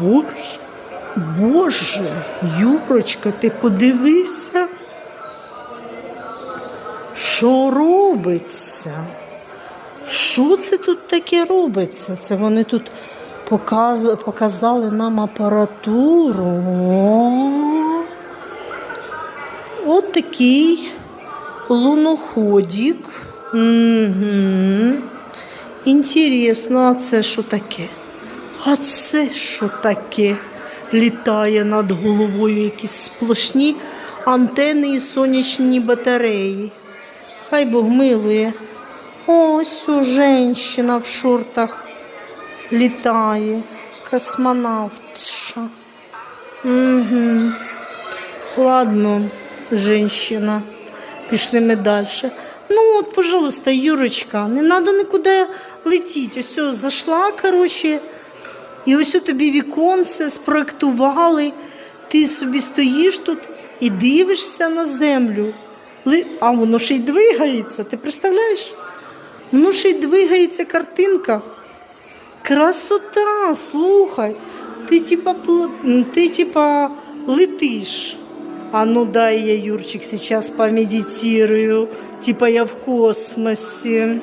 Боже, Боже, Юрочка, ти подивися, що робиться? Що це тут таке робиться? Це вони тут показ... показали нам апаратуру. О, От такий луноходик. Угу. Інтересно, а це що таке? А це що таке? Літає над головою якісь сплошні антени і сонячні батареї. Хай Бог милує. Ось у женщина в шортах літає. Космонавтша. Угу. Ладно, женщина. Пішли ми далі. Ну, от, пожалуйста, Юрочка, не треба нікуди летіти. Ось зайшла, коротше, і ось о тобі віконце спроектували. Ти собі стоїш тут і дивишся на землю. А воно ще й двигається, ти представляєш? Воно ще й двигається картинка. Красота, слухай. Ти типа, ти типа летиш. А ну дай я, Юрчик, сейчас помедитирую. Типа я в космосе.